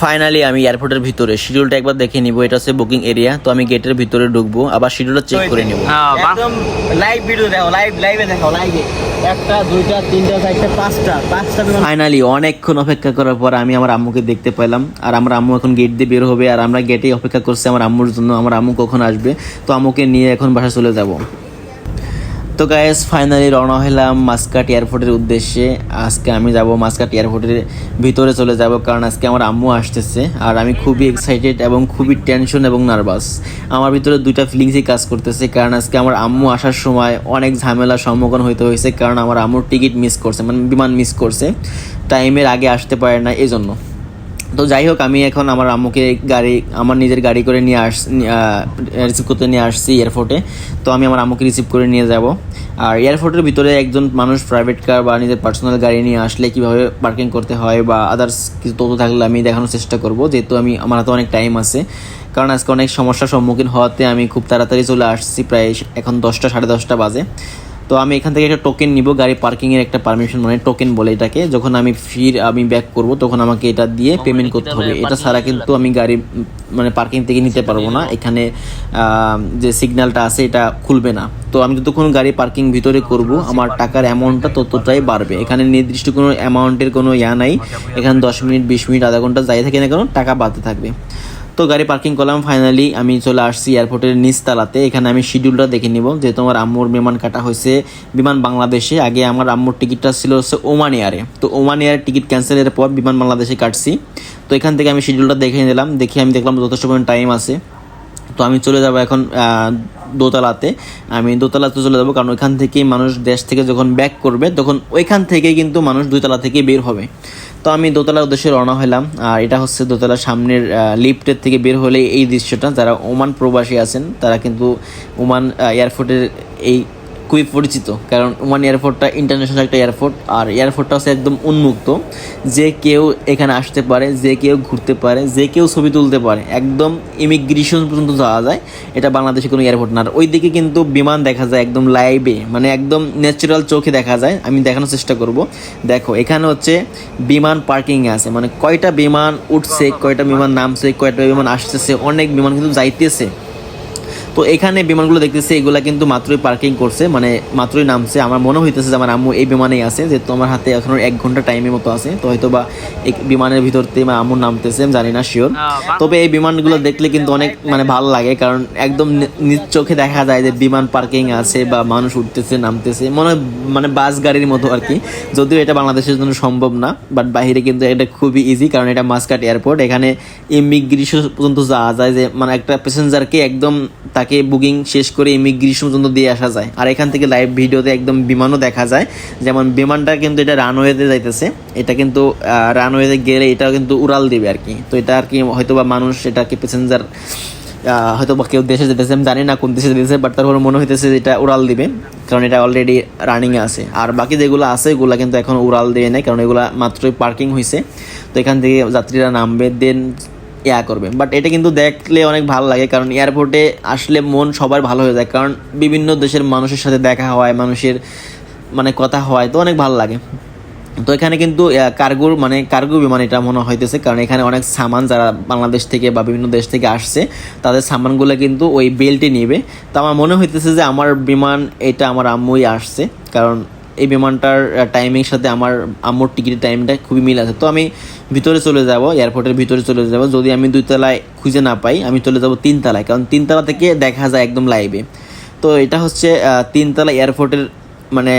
Finally আমি এয়ারপোর্টের ভিতরে। শিডিউলটা একবার দেখে নিব এটা হচ্ছে বুকিং এরিয়া তো আমি গেটের ভিতরে ঢুকবো আবার শিডিউলটা চেক করে নিব। হ্যাঁ, একদম লাইভ ভিডিও দেখো লাইভ লাইভে দেখো লাইভে একটা দুইটা তিনটা চারটা পাঁচটা পাঁচটা ফাইনালি অনেকক্ষণ অপেক্ষা করার পর আমি আমার আম্মুকে দেখতে পেলাম আর আমার আম্মু এখন গেট দিয়ে বের হবে আর আমরা গেটেই অপেক্ষা করছি আমার আম্মুর জন্য আমার আম্মু কখন আসবে তো আম্মুকে নিয়ে এখন বাসা চলে যাব। তো গায়েস ফাইনালি রওনা হলাম মাস্কাট এয়ারপোর্টের উদ্দেশ্যে। আজকে আমি যাব মাস্কাট এয়ারপোর্টের ভিতরে চলে যাব, কারণ আজকে আমার আম্মু আসতেছে। আর আমি খুবই এক্সাইটেড এবং খুবই টেনশন এবং নার্ভাস আমার ভিতরে দুইটা ফিলিংসই কাজ করতেছে, কারণ আজকে আমার আম্মু আসার সময় অনেক ঝামেলার সম্মুখীন হইতে হয়েছে, কারণ আমার আম্মুর টিকিট মিস করছে মানে বিমান মিস করছে। টাইমের আগে আসতে পারে না এই জন্য তো যাই হোক, আমি এখন আমার আম্মুকে গাড়ি, আমার নিজের গাড়ি করে নিয়ে আস রিসিভ করতে নিয়ে আসছি এয়ারপোর্টে তো আমি আমার আম্মুকে রিসিভ করে নিয়ে যাব। আর এয়ারপোর্টের ভিতরে একজন মানুষ প্রাইভেট কার বা নিজের পার্সোনাল গাড়ি নিয়ে আসলে কীভাবে পার্কিং করতে হয় বা আদার্স কিছু তথ্য থাকলে আমি দেখানোর চেষ্টা করব, যেহেতু আমি, আমার হাতে অনেক টাইম আছে। কারণ আজকে অনেক সমস্যার সম্মুখীন হওয়াতে আমি খুব তাড়াতাড়ি চলে আসছি, প্রায় এখন দশটা, সাড়ে দশটা বাজে। তো আমি এখান থেকে একটা টোকেন নিব গাড়ি পার্কিংয়ের একটা পারমিশন মানে টোকেন বলে এটাকে। যখন আমি ফির আমি ব্যাক করব তখন আমাকে এটা দিয়ে পেমেন্ট করতে হবে। এটা ছাড়া কিন্তু আমি গাড়ি মানে পার্কিং থেকে নিতে পারব না। এখানে যে সিগন্যালটা আছে এটা খুলবে না। তো আমি যতক্ষণ গাড়ি পার্কিং ভিতরে করব আমার টাকার অ্যামাউন্টটা ততটাই বাড়বে। এখানে নির্দিষ্ট কোনো অ্যামাউন্টের কোনো ইয়া নাই। এখানে দশ মিনিট বিশ মিনিট আধা ঘণ্টা যাই থাকে না কেন টাকা বাড়তে থাকবে। তো গাড়ি পার্কিং করলাম ফাইনালি আমি চলে আসছি এয়ারপোর্টের নিচতলাতে। এখানে আমি শিডিউলটা দেখে নিব যেহেতু আমার আম্মুর বিমান কাটা হয়েছে বিমান বাংলাদেশে। আগে আমার আম্মুর টিকিটটা ছিল হচ্ছে ওমান এয়ারে তো ওমান এয়ারের টিকিট ক্যান্সেলের পর বিমান বাংলাদেশে কাটছি। তো এখান থেকে আমি শিডিউলটা দেখে নিলাম। দেখে আমি দেখলাম যথেষ্ট পরিমাণ টাইম আছে। তো আমি চলে যাব এখন দোতলাতে। আমি দোতলাতে চলে যাব কারণ ওইখান থেকেই মানুষ দেশ থেকে যখন ব্যাক করবে, তখন ওইখান থেকে কিন্তু মানুষ দুইতলা থেকে বের হবে। তো আমি দোতলার উদ্দেশ্যে রওনা হলাম। আর এটা হচ্ছে দোতলার সামনের লিফটের থেকে বের হলে এই দৃশ্যটা। যারা ওমান প্রবাসী আছেন, তারা কিন্তু ওমান এয়ারপোর্টের এই খুবই পরিচিত, কারণ ওমান এয়ারপোর্টটা ইন্টারন্যাশনাল একটা এয়ারপোর্ট, আর এয়ারপোর্টটা হচ্ছে একদম উন্মুক্ত। যে কেউ এখানে আসতে পারে, যে কেউ ঘুরতে পারে, যে কেউ ছবি তুলতে পারে, একদম ইমিগ্রেশন পর্যন্ত যাওয়া যায়, এটা বাংলাদেশে কোনো এয়ারপোর্ট না। আর ওই দিকে কিন্তু বিমান দেখা যায় একদম লাইভে মানে একদম ন্যাচারাল চোখে দেখা যায়, আমি দেখানোর চেষ্টা করব। দেখো, এখানে হচ্ছে বিমান পার্কিংয়ে আছে মানে কয়টা বিমান উঠছে, কয়টা বিমান নামছে, কয়টা বিমান আসতেছে, অনেক বিমান কিন্তু যাইতেছে। তো এখানে বিমানগুলো দেখতেছি এগুলা কিন্তু মাত্রই পার্কিং করছে মানে মাত্রই নামছে। আমার মনে হইতেছে যে আমার আম্মু এই বিমানেই আছে যেহেতু আমার হাতে এখনও এক ঘণ্টা টাইমের মতো আছে তো হয়তো বা এই বিমানের ভিতর থেকে আমার আম্মুর নামতেছে জানি না শিওর তবে এই বিমানগুলো দেখলে কিন্তু অনেক মানে ভালো লাগে কারণ একদম নিজ চোখে দেখা যায় যে বিমান পার্কিং আছে বা মানুষ উঠতেছে নামতেছে মনে হয় মানে বাস গাড়ির মতো আর কি। যদিও এটা বাংলাদেশের জন্য সম্ভব না বাট বাইরে কিন্তু এটা খুবই ইজি কারণ এটা মাসকাট এয়ারপোর্ট এখানে ইমিগ্রেশন পর্যন্ত যাওয়া যায় যে মানে একটা প্যাসেঞ্জারকে একদম তাকে বুকিং শেষ করে ইমিগ্রেশন পর্যন্ত দিয়ে আসা যায়। আর এখান থেকে লাইভ ভিডিওতে একদম বিমানও দেখা যায়। যেমন বিমানটা কিন্তু এটা রানওয়েতে যাইতেছে। এটা কিন্তু রানওয়েতে গেলে এটাও কিন্তু উড়াল দিবে আর কি। তো এটা আর কি হয়তো বা মানুষ, এটাকে প্যাসেঞ্জার হয়তো বা কেউ দেশে যেতেছে, আমি জানি না কোন দেশে যেতেছে বাট তারপরে মনে হইতেছে এটা উড়াল দিবে, কারণ এটা অলরেডি রানিংয়ে আছে। আর বাকি যেগুলো আছে, এগুলো কিন্তু এখন উড়াল দিয়ে নেই, কারণ এগুলো মাত্রই পার্কিং হয়েছে তো এখান থেকে যাত্রীরা নামবে দেন ইয়া করবে। বাট এটা কিন্তু দেখলে অনেক ভালো লাগে, কারণ এয়ারপোর্টে আসলে মন সবার ভালো হয়ে যায়। কারণ বিভিন্ন দেশের মানুষের সাথে দেখা হয়, মানুষের মানে কথা হয়, তো অনেক ভালো লাগে। তো এখানে কিন্তু কার্গোর মানে কার্গো বিমান এটা মনে হইতেছে, কারণ এখানে অনেক সামান যারা বাংলাদেশ থেকে বা বিভিন্ন দেশ থেকে আসছে, তাদের সামানগুলো কিন্তু ওই বেল্টে নিবে। তো আমার মনে হইতেছে যে আমার বিমান এটা আমার আম্মুই আসছে, কারণ এই বিমানটার টাইমিং সাথে আমার আম্মুর টিকিটের টাইমটা খুবই মিল আছে। তো আমি ভিতরে চলে যাব এয়ারপোর্টের ভিতরে চলে যাব। যদি আমি দুই তলায় খুঁজে না পাই আমি চলে যাব তিনতলায় কারণ তিনতলা থেকে দেখা যায় একদম লাইভে তো এটা হচ্ছে তিনতলা এয়ারপোর্টের মানে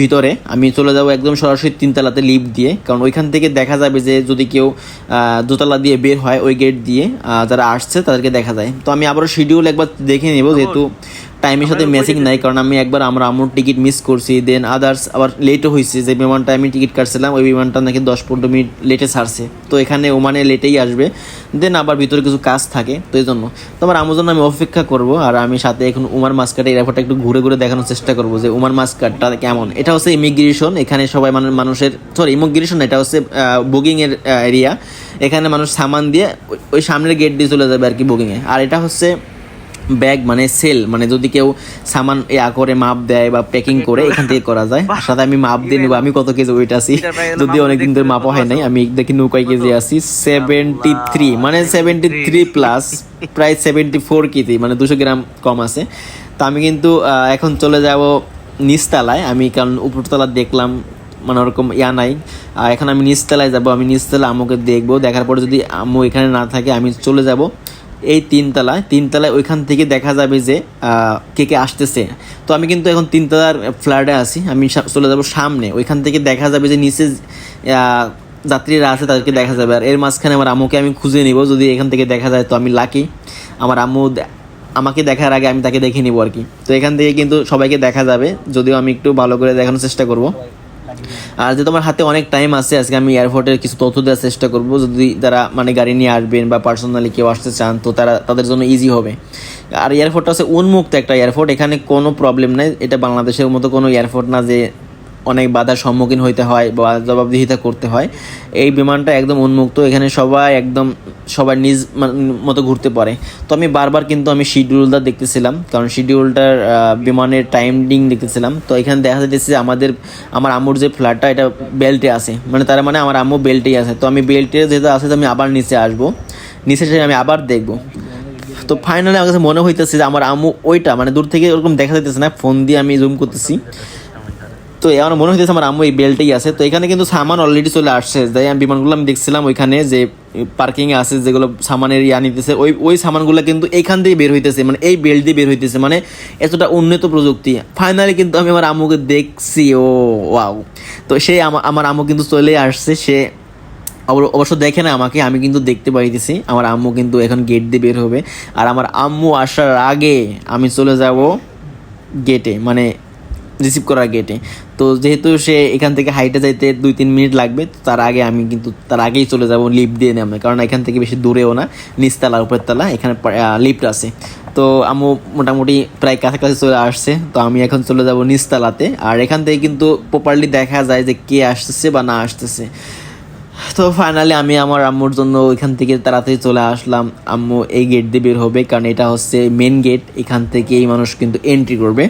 ভিতরে। আমি চলে যাব একদম সরাসরি তিনতলাতে লিফট দিয়ে কারণ ওইখান থেকে দেখা যাবে যে যদি কেউ দোতলা দিয়ে বের হয় ওই গেট দিয়ে যারা আসছে তাদেরকে দেখা যায়। তো আমি আবারও শিডিউল একবার দেখে নেব যেহেতু টাইমের সাথে ম্যাচিং নাই কারণ আমি একবার আমার আম্মুর টিকিট মিস করছি দেন আদার্স আবার লেটও হয়েছে যে বিমানটা আমি টিকিট কাটছিলাম ওই বিমানটা নাকি দশ পনেরো মিনিট লেটে ছাড়ছে। তো এখানে ওমানে লেটেই আসবে দেন আবার ভিতরে কিছু কাজ থাকে তো এই জন্য। তো আমার আম্মুর জন্য আমি অপেক্ষা করব আর আমি সাথে এখন উমার মাস্কাটে এয়ারপোর্টটা একটু ঘুরে ঘুরে দেখানোর চেষ্টা করব যে উমার মাস্কাটটা কেমন। এটা হচ্ছে ইমিগ্রেশন এখানে সবাই মানে মানুষের সরি ইমিগ্রেশন এটা হচ্ছে বুকিংয়ের এরিয়া এখানে মানুষ সামান দিয়ে ওই- ওই সামনের গেট দিয়ে চলে যাবে আর কি বুকিংয়ে আর এটা হচ্ছে ব্যাগ মানে সেল মানে যদি কেউ সামান ইয়া করে মাপ দেয় বা প্যাকিং করে এখান থেকে করা যায়। সাথে আমি মাপ দিয়ে নেব। আমি কত কেজি ওয়েট আছি? যদি অনেকদিন ধরে মাপা হয় নাই। আমি দেখি নৌকায় কেজি আছি। সেভেন্টি থ্রি মানে সেভেন্টি থ্রি প্লাস প্রায় সেভেন্টি ফোর কেজি মানে দুশো গ্রাম কম আছে। তো আমি কিন্তু এখন চলে যাব নিচতলায়। আমি কারণ উপরতলা দেখলাম মানে ওরকম ইয়া নাই। এখন আমি নিচতলায় যাব। আমি নিচতলা আম্মুকে দেখব। দেখার পরে যদি আম্মু এখানে না থাকে আমি চলে যাব। এই তিনতলায় তিনতলায় ওইখান থেকে দেখা যাবে যে কে কে আসতেছে। তো আমি কিন্তু এখন তিনতলার ফ্ল্যাটে আছি, আমি চলে যাব সামনে। ওইখান থেকে দেখা যাবে যে নিচে যাত্রীরা আছে, তাদেরকে দেখা যাবে। আর এর মাঝখানে আমার আম্মুকে আমি খুঁজে নিব, যদি এখান থেকে দেখা যায় তো আমি লাকি আমার আম্মু আমাকে দেখার আগে আমি তাকে দেখে নিব আর কি। তো এখান থেকে কিন্তু সবাইকে দেখা যাবে, যদিও আমি একটু ভালো করে দেখানোর চেষ্টা করব। আর যে তোমার হাতে অনেক টাইম আছে, আজকে আমি এয়ারপোর্টের কিছু তথ্য দেওয়ার চেষ্টা করব। যদি তারা মানে গাড়ি নিয়ে আসবেন বা পার্সোনালি কেউ আসতে চান, তো তারা তাদের জন্য ইজি হবে। আর এয়ারপোর্টটা হচ্ছে উন্মুক্ত একটা এয়ারপোর্ট এখানে কোনো প্রবলেম নেই। এটা বাংলাদেশের মতো কোনো এয়ারপোর্ট না যে অনেক বাধার সম্মুখীন হইতে হয় বা জবাবদিহিতা করতে হয়। এই বিমানটা একদম উন্মুক্ত, এখানে সবাই একদম সবাই নিজ মতো ঘুরতে পারে। তো আমি বারবার কিন্তু আমি শিডিউলটা দেখতেছিলাম, কারণ শিডিউলটার বিমানের টাইমিং দেখতেছিলাম। তো এখানে দেখা যাচ্ছে যে আমাদের, আমার আম্মুর যে ফ্ল্যাটটা এটা বেল্টে আছে। মানে তার মানে আমার আম্মু বেল্টেই আছে। তো আমি বেল্টে যেহেতু আছে তো আমি আবার নিচে আসব। নিচে এসে আমি আবার দেখব। তো ফাইনালি আমার কাছে মনে হইতেছে যে আমার আম্মু ওইটা মানে দূর থেকে ওরকম দেখা যাইতেছে না ফোন দিয়ে আমি জুম করতেছি। তো আমার মনে হইতেছে আমার আম্মু এই বেল্টেই আছে। তো এখানে কিন্তু সামান অলরেডি চলে আসছে। তাই আমি বিমানগুলো আমি দেখছিলাম ওইখানে যে পার্কিং এ আছে যেগুলো সামানের ইয়া নিতেছে। ওই ওই সামানগুলো কিন্তু এইখান দিয়ে বের হইতেছে। মানে এই বেল্ট দিয়ে বের হইতেছে। মানে এতটা উন্নত প্রযুক্তি। ফাইনালি কিন্তু আমি আমার আম্মুকে দেখছি। ও ওয়াও তো সে আমা- আমার আম্মু কিন্তু চলে আসছে। সে অবশ্য দেখে না আমাকে। আমি কিন্তু দেখতে পাইতেছি। আমার আম্মু কিন্তু এখন গেট দিয়ে বের হবে। আর আমার আম্মু আসার আগে আমি চলে যাব গেটে মানে রিসিভ করার গেটে তো যেহেতু সে এখান থেকে হাইটে যাইতে দুই তিন মিনিট লাগবে, তো তার আগে আমি কিন্তু তার আগেই চলে যাব লিফ্ট দিয়ে নামে, কারণ এখান থেকে বেশি দূরেও না নিচতলা উপরতলা এখানে লিফ্ট আছে। তো আমু মোটামুটি প্রায় কাছাকাছি চলে আসছে, তো আমি এখন চলে যাব নিচতলাতে আর এখান থেকে কিন্তু প্রপারলি দেখা যায় যে কে আসতেছে বা না আসতেছে। তো ফাইনালি আমি আমার আম্মুর জন্য ওইখান থেকে তাড়াতাড়ি চলে আসলাম। আম্মু এই গেট দিয়ে বের হবে, কারণ এটা হচ্ছে মেন গেট এখান থেকে এই মানুষ কিন্তু এন্ট্রি করবে।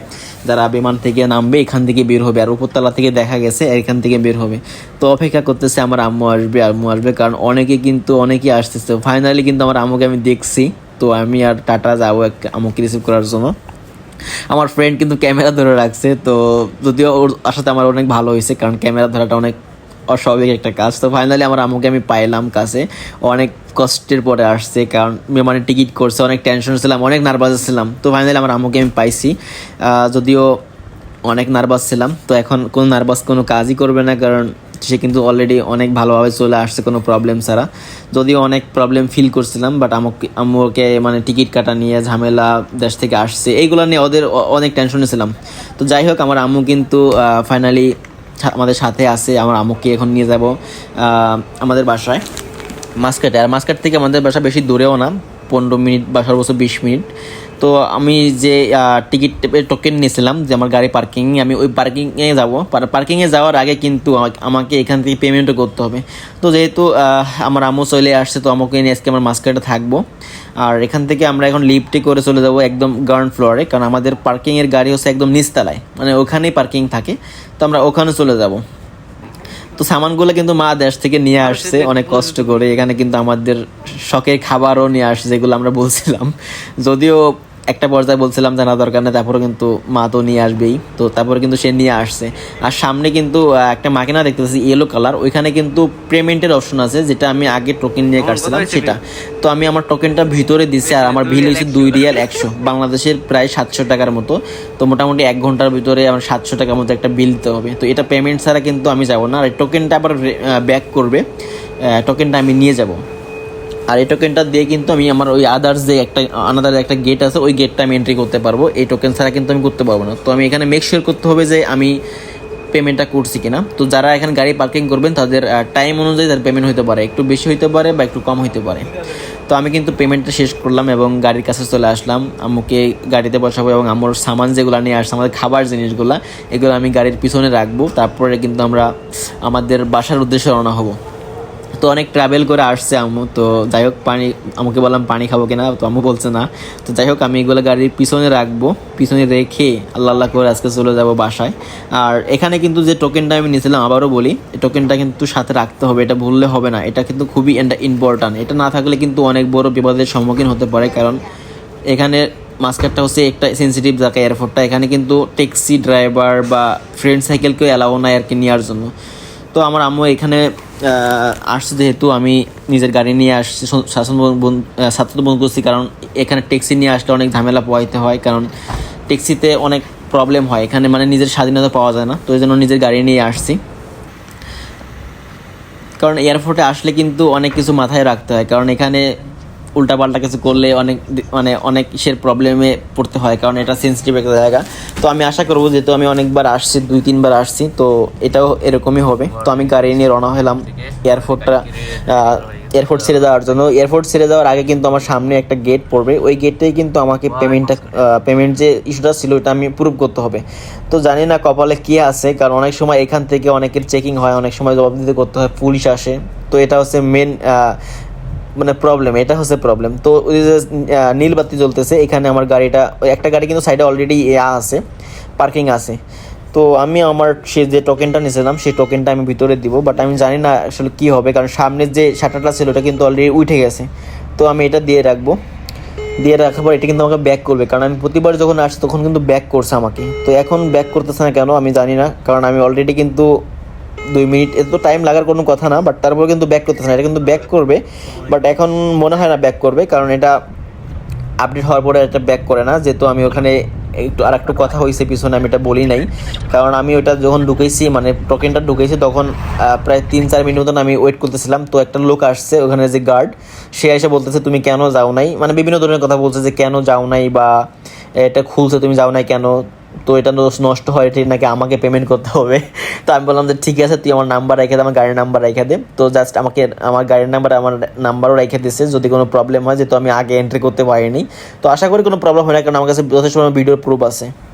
যারা বিমান থেকে নামবে, এখান থেকে বের হবে। আর উপরতলা থেকে দেখা গেছে, এখান থেকে বের হবে। তো অপেক্ষা করতেছে আমার আম্মু আসবে আম্মু আসবে, কারণ অনেকে কিন্তু, অনেকেই আসতেছে। ফাইনালি কিন্তু আমার আম্মুকে আমি দেখছি। তো আমি আর টাটা যাব আম্মুকে রিসিভ করার জন্য। আমার ফ্রেন্ড কিন্তু ক্যামেরা ধরে রাখছে। তো যদিও ওর সাথে আমার অনেক ভালো হয়েছে, কারণ ক্যামেরা ধরাটা অনেক অস্বাভাবিক একটা কাজ। তো ফাইনালি আমার আম্মুকে আমি পাইলাম কাছে অনেক কষ্টের পরে আসছে, কারণ মানে টিকিট করছে, অনেক টেনশন ছিলাম, অনেক নার্ভাস ছিলাম। তো ফাইনালি আমার আম্মুকে আমি পাইছি। যদিও অনেক নার্ভাস ছিলাম, তো এখন কোনো নার্ভাস কোনো কাজই করবে না, কারণ সে কিন্তু অলরেডি অনেক ভালোভাবে চলে আসছে, কোনো প্রবলেম ছাড়া। যদিও অনেক প্রবলেম ফিল করছিলাম বাট আমাকে আম্মুকে মানে টিকিট কাটা নিয়ে ঝামেলা দেশ থেকে আসছে, এইগুলো নিয়ে ওদের অনেক টেনশনে ছিলাম। তো যাই হোক, আমার আম্মু কিন্তু ফাইনালি আমাদের সাথে আছে আমার আম্মুকে এখন নিয়ে যাব আমাদের বাসায়। মাস্কাটে। আর মাস্কাট থেকে আমাদের বাসা বেশি দূরেও না। পনেরো মিনিট বা সর্বোচ্চ বিশ মিনিট। তো আমি যে টিকিট টোকেন নিয়েছিলাম যে আমার গাড়ি পার্কিং আমি ওই পার্কিংয়ে যাব। পার্কিংয়ে যাওয়ার আগে কিন্তু আমাকে- এখান থেকে পেমেন্টও করতে হবে। তো যেহেতু আমার আম্মু চলে আসছে, তো আমাকে নিয়ে আজকে আমার মাস্কাটে থাকব। আর এখান থেকে আমরা এখন লিফটে করে চলে যাব একদম গ্রাউন্ড ফ্লোরে কারণ আমাদের পার্কিংয়ের গাড়ি হচ্ছে একদম নিচতলায়। মানে ওখানেই পার্কিং থাকে। তো আমরা ওখানে চলে যাব। তো সামানগুলো কিন্তু মা দেশ থেকে নিয়ে আসছে অনেক কষ্ট করে। এখানে কিন্তু আমাদের শখের খাবারও নিয়ে আসছে যেগুলো আমরা বলছিলাম। যদিও একটা পর্যায়ে বলছিলাম জানা দরকার নেই তারপরে কিন্তু মা তো নিয়ে আসবেই। তো তারপরে কিন্তু সে নিয়ে আসছে। আর সামনে কিন্তু একটা মাকিনা দেখতেছি ইয়েলো কালার ওইখানে কিন্তু পেমেন্টের অপশন আছে যেটা আমি আগে টোকেন নিয়ে কাটছিলাম সেটা। তো আমি আমার টোকেনটা ভিতরে দিছি আর আমার বিল হয়েছে দুই রিয়াল একশো। বাংলাদেশের প্রায় সাতশো টাকার মতো। তো মোটামুটি এক ঘণ্টার ভিতরে আমার সাতশো টাকার মতো একটা বিল দিতে হবে। তো এটা পেমেন্ট ছাড়া কিন্তু আমি যাব না আর টোকেনটা আবার ব্যাক করবে। টোকেনটা আমি নিয়ে যাব। আর এই টোকেনটা দিয়ে কিন্তু আমি আমার ওই আদার্স যে একটা আনাদার একটা গেট আছে, ওই গেটটা আমি এন্ট্রি করতে পারব। এই টোকেন ছাড়া কিন্তু আমি করতে পারব না। তো আমি এখানে মেক শিওর করতে হবে যে আমি পেমেন্টটা করছি কিনা। তো যারা এখানে গাড়ি পার্কিং করবেন, তাদের টাইম অনুযায়ী তাদের পেমেন্ট হতে পারে। একটু বেশি হতে পারে বা একটু কম হতে পারে। তো আমি কিন্তু পেমেন্টটা শেষ করলাম এবং গাড়ির কাছে চলে আসলাম। আম্মুকে গাড়িতে বসাবো এবং আমার সামান যেগুলো নিয়ে আসছে, আমাদের খাবার জিনিসগুলো, এগুলো আমি গাড়ির পিছনে রাখব। তারপরে কিন্তু আমরা আমাদের বাসার উদ্দেশ্যে রওনা হব। তো অনেক ট্রাভেল করে আসছে আম্মু, তো যাই হোক পানি আমাকে বললাম পানি খাব কিনা, তো আম্মু বলছে না। তো যাই হোক আমি এগুলো গাড়ির পিছনে রাখব, পিছনে রেখে আল্লাহ আল্লাহ করে আজকে চলে যাব বাসায়। আর এখানে কিন্তু যে টোকেনটা আমি নিয়েছিলাম, আবারও বলি টোকেনটা কিন্তু সাথে রাখতে হবে, এটা ভুললে হবে না। এটা কিন্তু খুবই ইম্পর্ট্যান্ট এটা না থাকলে কিন্তু অনেক বড় বিপদের সম্মুখীন হতে পারে, কারণ এখানে মাস্কারটা হচ্ছে একটা সেন্সিটিভ জায়গা এয়ারপোর্টটা এখানে কিন্তু ট্যাক্সি ড্রাইভার বা ফ্রেন্ড সাইকেলকেও অ্যালাউ নাই আর কি নেওয়ার জন্য। তো আমার আম্মু এখানে আসছে যেহেতু আমি নিজের গাড়ি নিয়ে আসছি শাসন ছাত্র বন্ধ করছি, কারণ এখানে ট্যাক্সি নিয়ে আসলে অনেক ঝামেলা পোয়াইতে হয়, কারণ ট্যাক্সিতে অনেক প্রবলেম হয়। এখানে মানে নিজের স্বাধীনতা পাওয়া যায় না, তো এই জন্য নিজের গাড়ি নিয়ে আসছি। কারণ এয়ারপোর্টে আসলে কিন্তু অনেক কিছু মাথায় রাখতে হয়, কারণ এখানে উল্টাপাল্টা কিছু করলে অনেক মানে অনেক ইসের প্রবলেমে পড়তে হয়, কারণ এটা সেন্সিটিভ একটা জায়গা। তো আমি আশা করব যেহেতু আমি অনেকবার আসছি, দুই, তিনবার আসছি, তো এটাও এরকমই হবে। তো আমি গাড়ি নিয়ে রওনা হলাম এয়ারপোর্টটা এয়ারপোর্ট ছেড়ে যাওয়ার জন্য। এয়ারপোর্ট ছেড়ে যাওয়ার আগে কিন্তু আমার সামনে একটা গেট পড়বে। ওই গেটটাই কিন্তু আমাকে পেমেন্টটা পেমেন্ট যে ইস্যুটা ছিল ওটা আমি প্রুভ করতে হবে। তো জানি না কপালে কি আছে, কারণ অনেক সময় এখান থেকে অনেকের চেকিং হয়, অনেক সময় জবাব দিতে করতে হয়, পুলিশ আসে। তো এটা হচ্ছে মেন মানে প্রবলেম এটা হচ্ছে প্রবলেম তো ওই যে নীল বাতি জ্বলতেছে, এখানে আমার গাড়িটা একটা গাড়ি কিন্তু সাইডে অলরেডি আছে পার্কিং আছে। তো আমি আমার সে যে টোকেনটা নিয়েছিলাম, সেই টোকেনটা আমি ভিতরে দিব বাট আমি জানি না আসলে কী হবে, কারণ সামনের যে শাটারটা ছিল, ওটা কিন্তু অলরেডি উঠে গেছে। তো আমি এটা দিয়ে রাখব। দিয়ে রাখার পর এটা কিন্তু আমাকে ব্যাক করবে, কারণ আমি প্রতিবার যখন আসছি তখন কিন্তু ব্যাক করছে আমাকে। তো এখন ব্যাক করতেছে না কেন, আমি জানি না, কারণ আমি অলরেডি কিন্তু দুই মিনিট, এত টাইম লাগার কোনো কথা না বাট তারপর কিন্তু ব্যাক করতেছে না। এটা কিন্তু ব্যাক করবে বাট এখন মনে হয় না ব্যাক করবে, কারণ এটা আপডেট হওয়ার পরে এটা ব্যাক করে না। যেহেতু আমি ওখানে একটু আর একটু কথা হয়েছে, পিছনে আমি এটা বলি নাই। কারণ আমি ওটা যখন ঢুকেছি মানে টোকেনটা ঢুকেছি তখন প্রায় তিন চার মিনিট মতন আমি ওয়েট করতেছিলাম। তো একটা লোক আসছে ওখানে যে গার্ড সে এসে বলতেছে, তুমি কেন যাও নাই? মানে বিভিন্ন ধরনের কথা বলছে যে, কেন যাও নাই? বা, এটা খুলছে, তুমি যাও নাই কেন? তো এটা নষ্ট- নষ্ট হয় ঠিক নাকি আমাকে পেমেন্ট করতে হবে। তো আমি বললাম যে ঠিক আছে, তুই আমার নাম্বার রেখে দে, আমার গাড়ির নাম্বার রেখে দে। তো জাস্ট আমাকে, আমার গাড়ির নাম্বার আমার নাম্বারও রেখে দিছে। যদি কোনো প্রবলেম হয়, যেহেতু আমি আগে এন্ট্রি করতে পারিনি। তো আশা করি কোনো প্রবলেম হয় না, কারণ আমার কাছে যথেষ্ট ভিডিওর প্রুফ আছে।